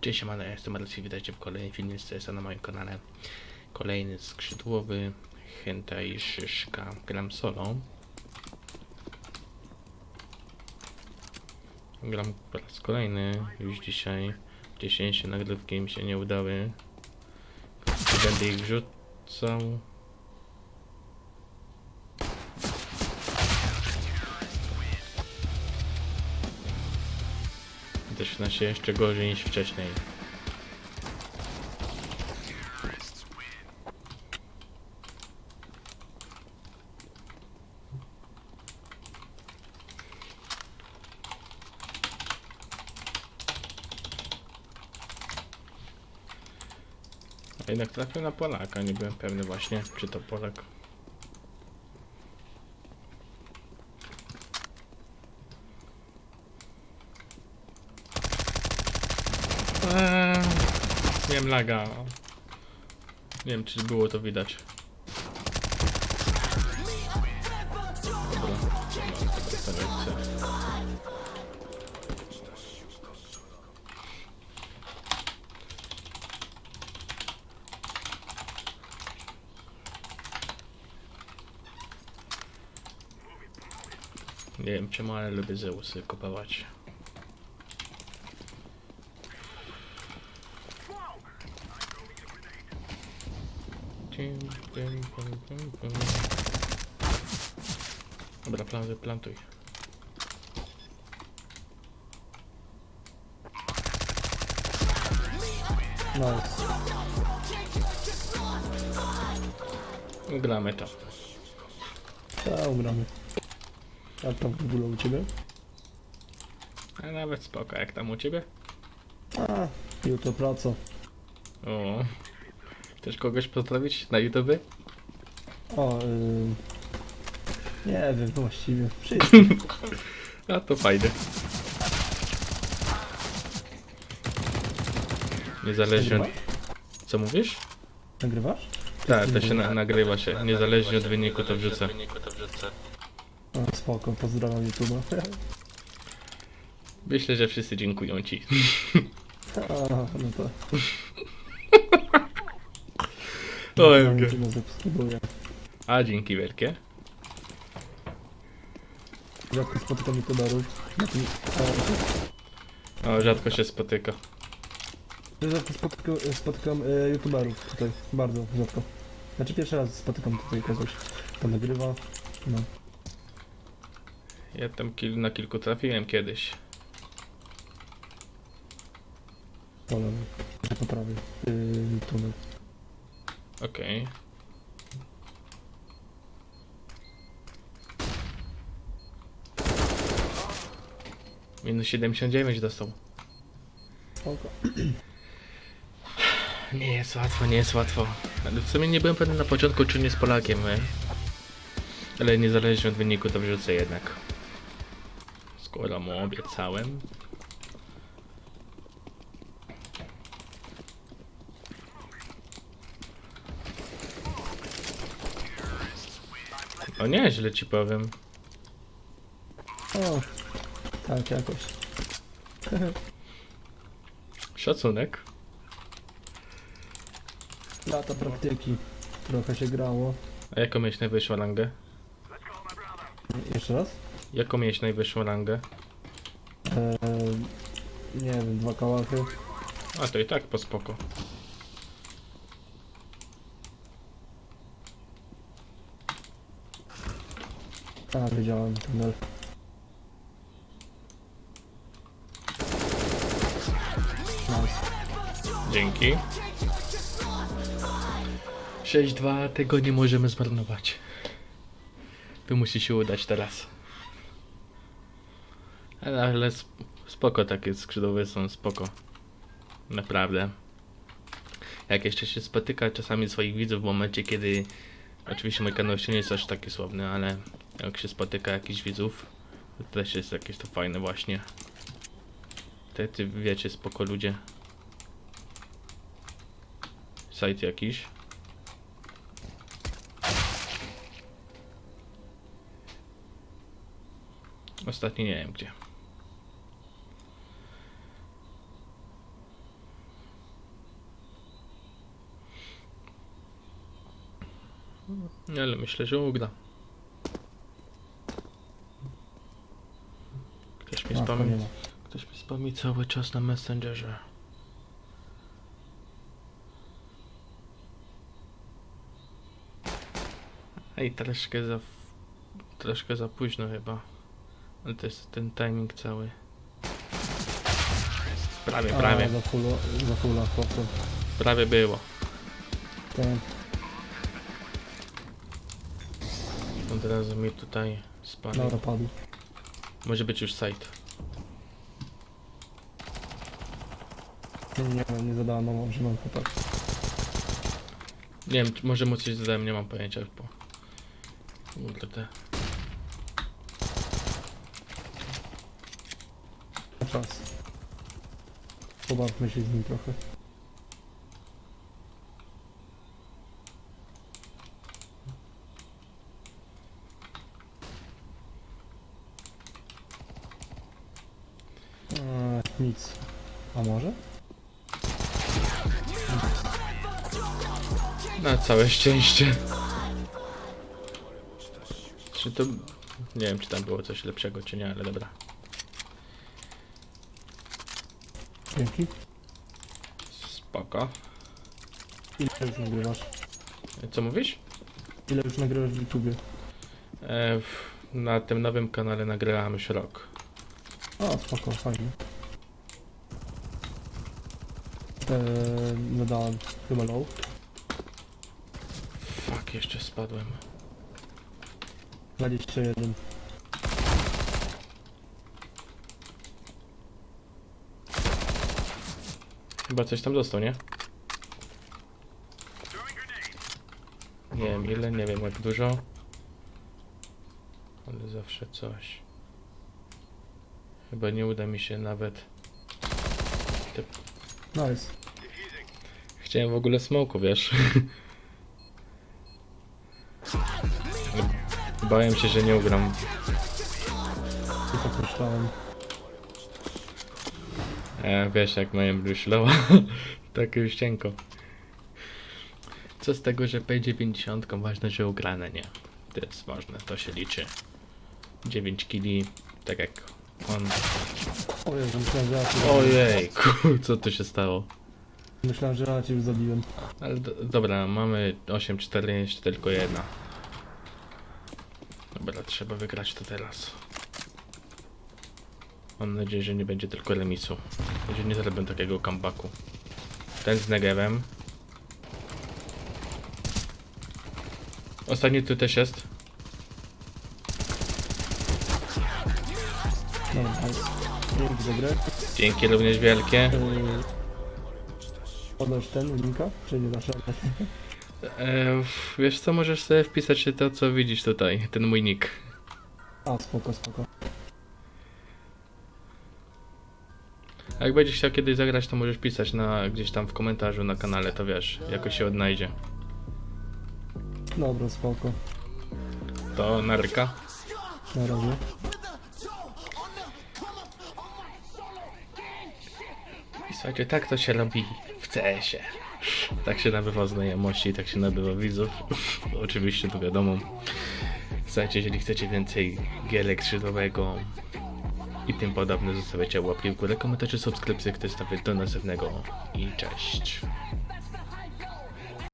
Cześć, siemano, ja jestem Marcin, witajcie w kolejnym filmie z CS na moim kanale. Kolejny skrzydłowy, hentai szyszka, gram solo. Gram po raz kolejny, już dzisiaj 10 nagrywki mi się nie udały. Będę ich wrzucał. Zaczyna się jeszcze gorzej niż wcześniej. A jednak trafił na Polaka, nie byłem pewny właśnie, czy to Polak. Eee, miałem laga. Nie wiem, czy było to widać. Nie wiem czemu, ale lubię Zeusy kupować. Dobra, plan, plantuj. Nice. Gramy to. Ta, ugramy. Jak tam w ogóle u ciebie? A nawet spoko, jak tam u ciebie? A, jutro praca. O. Chcesz kogoś pozdrowić na YouTube? O, yy... Nie wiem właściwie. Wszystkich. A to fajne. Niezależnie od... Co mówisz? Nagrywasz? Tak, to się na, nagrywa się. Niezależnie od wyniku to wrzucę. O, spoko, pozdrawiam YouTube'a. Myślę, że wszyscy dziękują ci. A, no to... Ciebie subskrybuję. A dzięki wielkie. Rzadko spotykam YouTuberów. Na tym... O, rzadko się spotyka. Rzadko spotykam, spotykam e, YouTuberów tutaj. Bardzo rzadko. Znaczy pierwszy raz spotykam tutaj kogoś, kto nagrywa. No. Ja tam kil, na kilku trafiłem kiedyś. Wolę, że poprawię yy, tunel. Okej. Minus 79 dostał. Spoko. Nie jest łatwo, nie jest łatwo. Ale w sumie nie byłem pewny na początku, czy nie z Polakiem, my. Ale niezależnie od wyniku to wrzucę jednak. Skoro mu obiecałem. O nie, źle ci powiem. O, tak jakoś. Szacunek. Lata praktyki. Trochę się grało. A jaką miałeś najwyższą rangę? Jeszcze raz? Jaką miałeś najwyższą rangę? Eee, nie wiem, dwa kałachy. A to i tak po spoko. A, wiedziałem, tunel. Nice. Dzięki. 6-2, tego nie możemy zmarnować. To musi się udać teraz. Ale, ale sp- spoko takie skrzydłowe są, spoko. Naprawdę. Jak jeszcze się spotyka czasami swoich widzów w momencie, kiedy... Oczywiście mój kanał jeszcze nie jest aż taki sławny, ale jak się spotyka jakiś widzów. To też jest jakieś to fajne właśnie. Te, ty wiecie, spoko ludzie. Site jakiś. Ostatni nie wiem gdzie. Ale myślę, że uda. Ktoś mi A, to nie spami, ma. ktoś mi spami cały czas na Messengerze. Ej, troszkę za... Troszkę za późno chyba. Ale to jest ten timing cały. Prawie, prawie, A, za fulla, za fulla, prawie było. Ten, Od razu mi tutaj spalił. dobra, padł. Może być już site. Nie, nie, nie, mamą, że mam chłopak. Nie wiem, czy- może mu coś zadałem, nie mam pojęcia, bo... Kurde. Czas. Pobawmy się z nim trochę. Eee, nic. A może? Na całe szczęście. Czy to... Nie wiem, czy tam było coś lepszego, czy nie, ale dobra. Dzięki. Spoko. Ile już nagrywasz? Co mówisz? Ile już nagrywasz w YouTubie? E, w, na tym nowym kanale nagrałem już rok. A, spoko, fajnie. Eee, nadałem chyba low. Fuck, jeszcze spadłem. 21. Chyba coś tam dostał, nie? Nie wiem ile, nie wiem jak dużo. Ale zawsze coś. Chyba nie uda mi się nawet. Nice. Chciałem w ogóle smoku, wiesz? Bałem się, że nie ugram. Tak myślałem. E, wiesz jak mają Bruszlowa. tak już cienko. Co z tego, że P90, ważne, że ugrane, nie? To jest ważne, to się liczy. 9 kili, tak jak on. O Jezu, myślałem, że ja cię Ojejku, co tu się stało? Myślałem, że ja cię już zabiłem. Ale do, dobra, mamy 8-4, jeszcze tylko jedna. Trzeba wygrać to teraz. Mam nadzieję, że nie będzie tylko remisu. Że nie zrobię takiego comebacku. Ten z Negevem. Ostatni tu też jest. Dobra. Dzięki za grę. Dzięki również wielkie. Yy, Podasz ten linka? Czy nie dasz? E, wiesz co, możesz sobie wpisać to, co widzisz tutaj. Ten mój nick. A, spoko, spoko. A jak będziesz chciał kiedyś zagrać, to możesz pisać na, gdzieś tam w komentarzu na kanale, to wiesz, jakoś się odnajdzie. Dobra, spoko. To narka. Na razie. I słuchajcie, tak to się robi w. Tak się nabywa znajomości, tak się nabywa widzów. Oczywiście to wiadomo. Słuchajcie, jeżeli chcecie więcej gierek skrzydłowego i tym podobne, zostawiacie łapki w górę, komentarze, subskrypcje, ktoś stawiać do następnego i cześć.